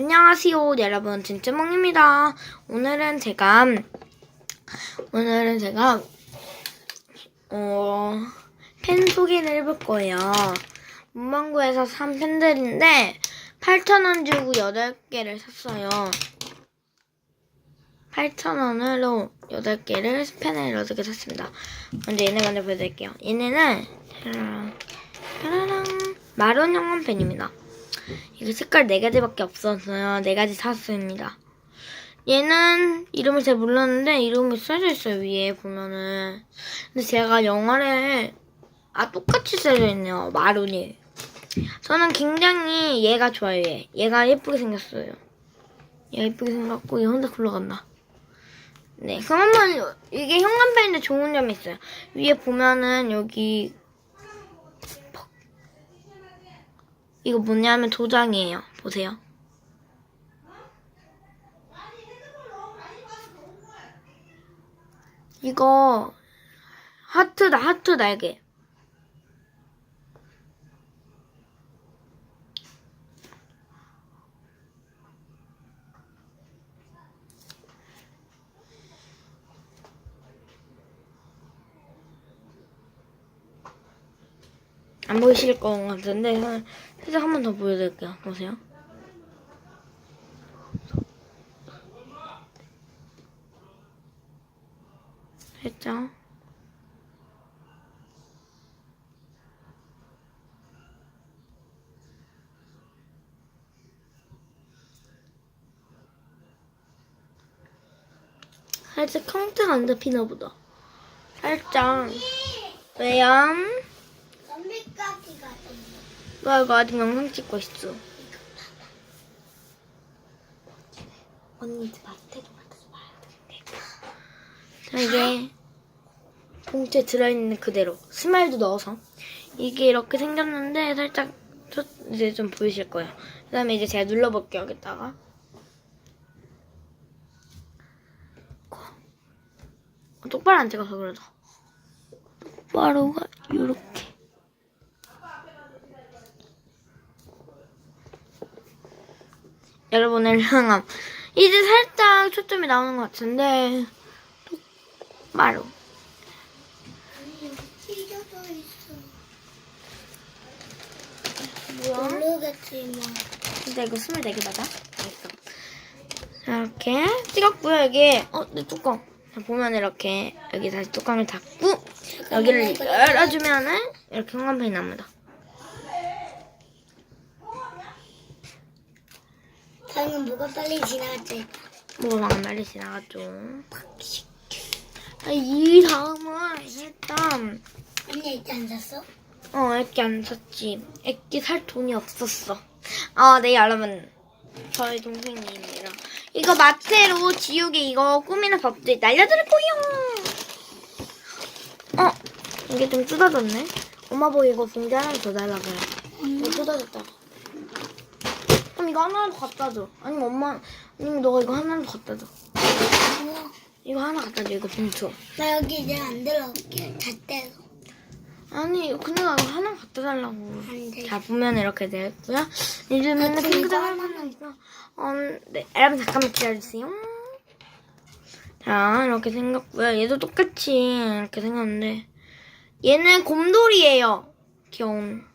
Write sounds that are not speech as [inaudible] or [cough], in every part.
안녕하세요, 여러분. 진짜몽입니다. 오늘은 제가, 오늘은 제가, 어, 펜 소개를 해볼 거예요. 문방구에서 산 펜들인데, 8,000원 주고 8개를 샀어요. 8,000원으로 8개를 펜을 8개 샀습니다. 먼저 얘네 먼저 보여드릴게요. 얘네는, 짜라랑, 마론 형광 펜입니다. 이게 색깔 네 가지밖에 없어서요. 네 가지 샀습니다. 얘는 이름을 잘 몰랐는데 이름이 써져 있어요 위에 보면은. 근데 제가 영어를 아 똑같이 써져 있네요 마룬이. 저는 굉장히 얘가 좋아요 얘. 얘가 예쁘게 생겼어요. 얘가 예쁘게 생겼고 얘 혼자 굴러간다. 네, 한번 이게 형광펜인데 좋은 점이 있어요. 위에 보면은 여기 이거 뭐냐면 도장이에요. 보세요. 이거 하트 다 하트 날개. 안 보이실 것 같은데 살- 살짝 한 번 더 보여드릴게요. 보세요. 살짝. 살짝 카운트가 안 잡히나 보다. 살짝. 왜요? 나 이거 아직 영상 찍고 있어. 언니 이제 마트도 맡아서 봐야 되는데. 자, 이게 봉투에 들어있는 그대로 스마일도 넣어서 이게 이렇게 생겼는데 살짝 초- 이제 좀 보이실 거예요. 그 다음에 이제 제가 눌러볼게요 여기다가. 어, 똑바로 안 찍어서 그래도 똑바로가 이렇게. 여러분을 향함. 이제 살짝 초점이 나오는 것 같은데 똑바로. 찢어져 있어. 뭐야? 모르겠지만. 근데 이거 24개 맞아? 알겠어. 자, 이렇게 찍었고요. 여기 어, 내 뚜껑. 자, 보면 이렇게 여기 다시 뚜껑을 닫고 여기를 열어주면은 이렇게 형광펜이 나옵니다. 방금 뭐가 빨리 지나갔지? 뭐가 빨리 지나갔죠. 자, 이 다음은 일단 언니 이제 안 샀어? 어, 액기 안 샀지. 액기 살 돈이 없었어. 아, 네, 여러분. 저희 동생님이랑. 이거 마테로 지우개 이거 꾸미는 법들 날려드릴 거예요. 어, 이게 좀 뜯어졌네. 엄마 보고 이거 봉지 하나 더 달라고요. 이거 뜯어졌다. 그럼 이거 하나 더 갖다 줘. 아니면 엄마, 아니면 너가 이거 하나 더 갖다 줘. 이거 하나 갖다 줘, 이거 봉투. 나 여기 이제 안 들어올게. 잣대로. 아니, 근데 나 이거 하나 갖다 달라고. 안 돼. 자 보면 이렇게 되었고요. 이제는 아, 핑크색 이거 하나 있어. 어, 네, 여러분 잠깐만 기다려주세요. 자 이렇게 생겼고요. 얘도 똑같이 이렇게 생겼는데 얘는 곰돌이에요. 귀여운.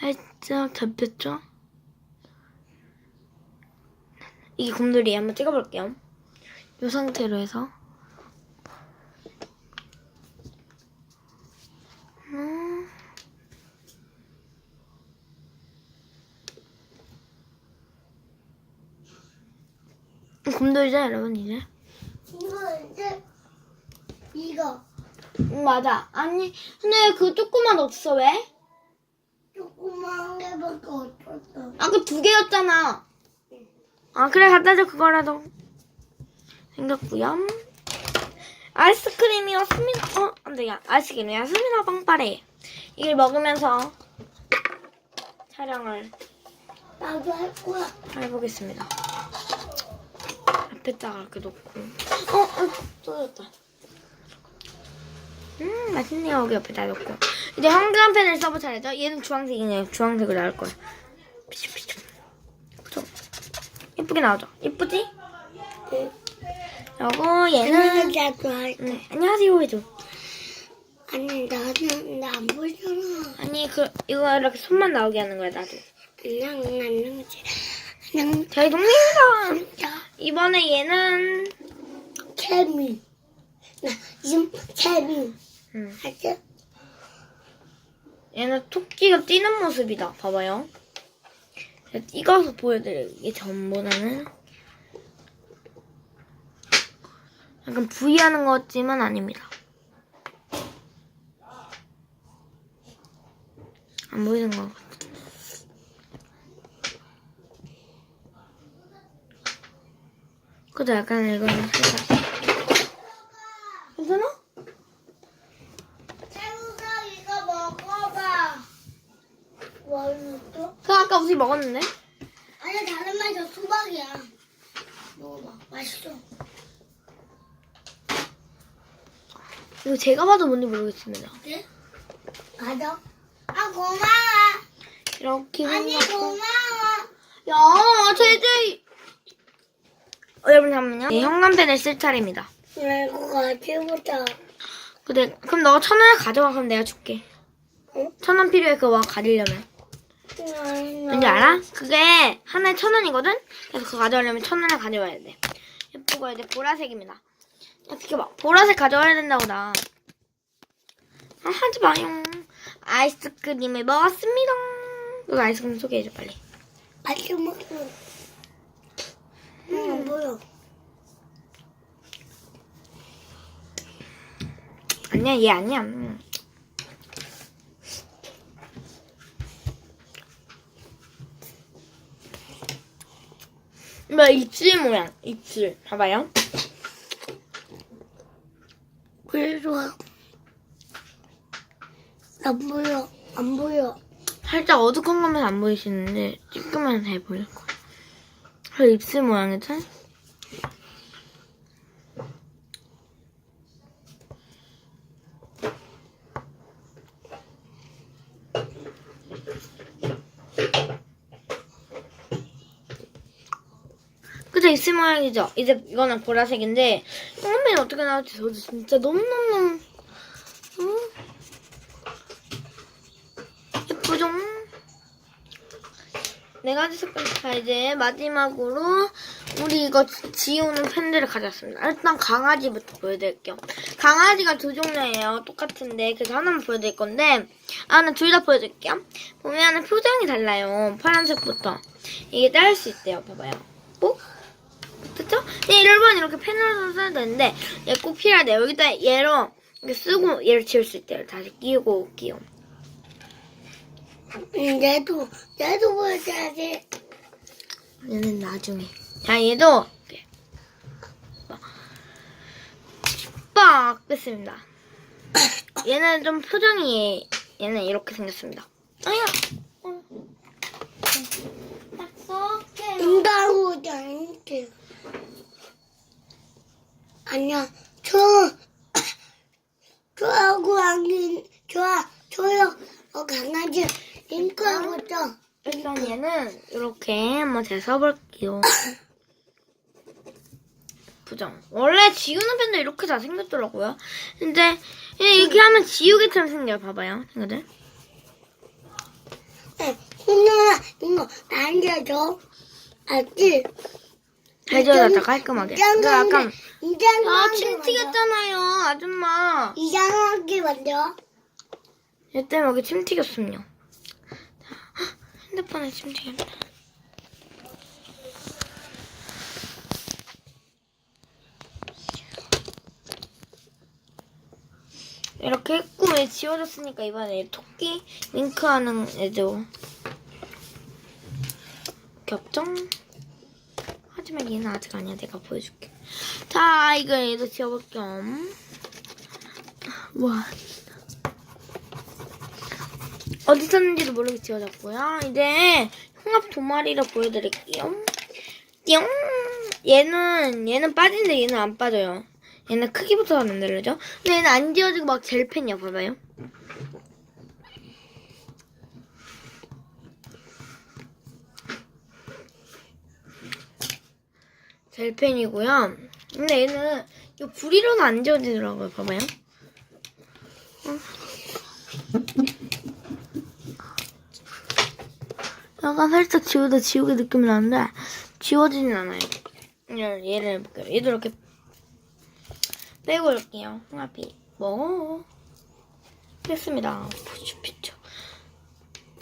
살짝 잡혔죠? 이게 곰돌이 한번 찍어볼게요. 이 상태로 해서. 음. 곰돌이죠, 여러분, 이제? 이거 이제 이거 응, 맞아. 아니, 근데 그 조그만 없어, 왜? 조그만 개밖에 없었어. 아까 그두 개였잖아. 아, 그래, 갖다 줘, 그거라도. 생겼고요. 아이스크림이었습니다. 어, 안 돼, 야. 아이스크림이었습니다, 빵빠레. 이걸 먹으면서 촬영을 나도 할 거야. 해보겠습니다. 옆에다가 이렇게 놓고. 어, 어, 떨어졌다. 음, 맛있네요. 여기 옆에다 놓고. 이제 형광 펜을 써볼 차례죠. 얘는 주황색이네요. 주황색으로 나올 거예요. 그죠? 예쁘게 나오죠? 예쁘지? 응. 그리고 얘는 때. 음, 안녕하세요 해줘. 아니 나는 나 안 보잖아. 아니 그 이거 이렇게 손만 나오게 하는 거야 나도. 안녕 안녕지. 안녕 저희 동생이다. 이번에 얘는 케미. 나 지금 케미. 음, 하지? 얘는 토끼가 뛰는 모습이다. 봐봐요. 찍어서 보여드려요. 이게 전보다는 약간 부위하는 것 같지만 아닙니다. 안 보이는 것 같아. 그래도 약간 이거는 살짝. 괜찮아? 새우가 이거 먹어봐. 뭘 또? 그 아까 우리 먹었는데? 아니 다른 말 저 수박이야. 먹어봐. 맛있어. 이거 제가 봐도 뭔지 모르겠습니다. 네? 맞아. 아 고마워. 이렇게 아니. 고마워. 야, 제제. 어, 여러분 잠깐만요. 네, 형광펜을 쓸 차례입니다. 이거 같이 보자. 근데 그럼 너가 천 원을 가져가 그럼 내가 줄게. 응? 천원 필요해 그거 가리려면. 왠지 알아? 그게 하나에 천 원이거든. 그래서 그거 가져가려면 천 원을 가져와야 돼. 예쁘고 이제 보라색입니다. 야, 비켜봐. 보라색 가져와야 된다고 나. 아, 하지 마요. 아이스크림을 먹었습니다. 너가 아이스크림 소개해줘 빨리. 맛있게 먹어. 응, 뭐야? 아니야 얘 아니야. 음. 뭐 입술 모양 입술 봐봐요. 그래 좋아. 안 보여. 안 보여. 살짝 거면 안 보이시는데 찌끄면 잘 보일 거야. 그 입술 모양이죠? 그죠 입술 모양이죠? 이제 이거는 보라색인데 처음에 어떻게 나올지 저도 진짜 너무너무 음, 예쁘죠? 네 가지 색깔 자 이제 마지막으로 우리 이거 지- 지우는 펜들을 가져왔습니다. 일단 강아지부터 보여드릴게요. 강아지가 두 종류예요. 똑같은데 그래서 하나만 보여드릴 건데 아는 둘 다 보여드릴게요. 보면은 표정이 달라요. 파란색부터 이게 따를 수 있대요. 봐봐요. 어? 됐죠? 네, 여러분 이렇게 펜으로 써야 되는데 얘 꼭 필요하대요. 여기다 얘로 이렇게 쓰고 얘를 지울 수 있대요. 다시 끼우고 끼워. 응, 얘도 얘도 보여줘야지. 얘는 나중에. 자, 얘도 이렇게 빡 뺐습니다. 얘는 좀 표정이 얘는 이렇게 생겼습니다. 아야. 어. 딱 쏠게요. 인간우자 이렇게. 아니야. 저 [coughs] 저하고 안긴 좋아 저요 어 강아지 링크하고 죠 일단 얘는 이렇게 한번 제가 써볼게요. [coughs] 부정. 원래 지우는 펜도 이렇게 다 생겼더라고요. 근데 이렇게 하면 지우개처럼 생겨요. 봐봐요, 친구들. 네, 훈아 이거 나한테 줘. 알지? 잘 지워졌다 깔끔하게. 근데 약간 아, 침 튀겼잖아요, 아줌마. 이장하게 만들어. 얘 때문에 여기 침 튀겼음요. 자, 헉, 핸드폰에 침 튀겼다. 이렇게 했고 얘 지워졌으니까 이번에 토끼 윙크하는 애도 겹정 하지만 얘는 아직 아니야 내가 보여줄게 자 이거 얘도 지워볼 겸 와. 어디 있었는지도 모르게 지워졌고요. 이제 홍합 두 마리를 보여드릴게요. 띠용! 얘는 얘는 빠진데 얘는 안 빠져요. 얘는 크기부터 만들죠. 근데 얘는 안 지워지고 막 젤펜이야 봐봐요. 젤펜이고요. 근데 얘는 이 불이로는 안 지워지더라고요. 봐봐요. 약간 살짝 지우다 지우개 느낌이 나는데 지워지진 않아요. 얘를, 얘를 해볼게요. 얘도 이렇게 빼고 올게요. 홍합이 뭐 됐습니다. 푸쭈푸쭈.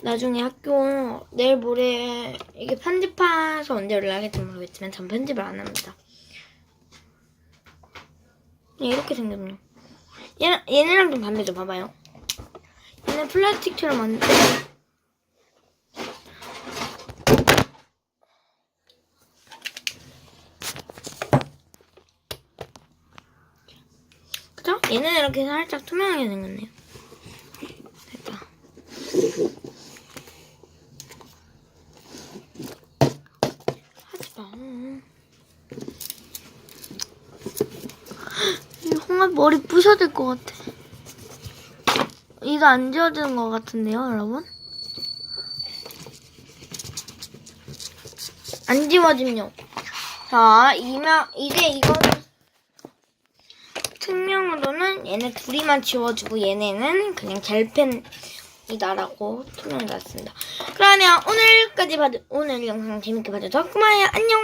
나중에 학교 내일 모레 이게 편집해서 언제 올라갈지 모르겠지만 전 편집을 안 합니다. 그냥 이렇게 생겼네요. 얘, 얘네랑 좀 반대죠. 봐봐요. 얘는 플라스틱처럼 만들 그죠? 얘는 이렇게 살짝 투명하게 생겼네요. 됐다. 하지 마. 이 홍합 머리 부셔질 것 같아. 이거 안 지워지는 것 같은데요, 여러분? 안 지워짐요. 자, 이면 이제 이거는 투명으로는 얘네 둘이만 지워주고 얘네는 그냥 젤펜이다라고 투명을 놨습니다. 그러면 오늘까지 봐도 오늘 영상 재밌게 봐줘서 고마워요. 안녕.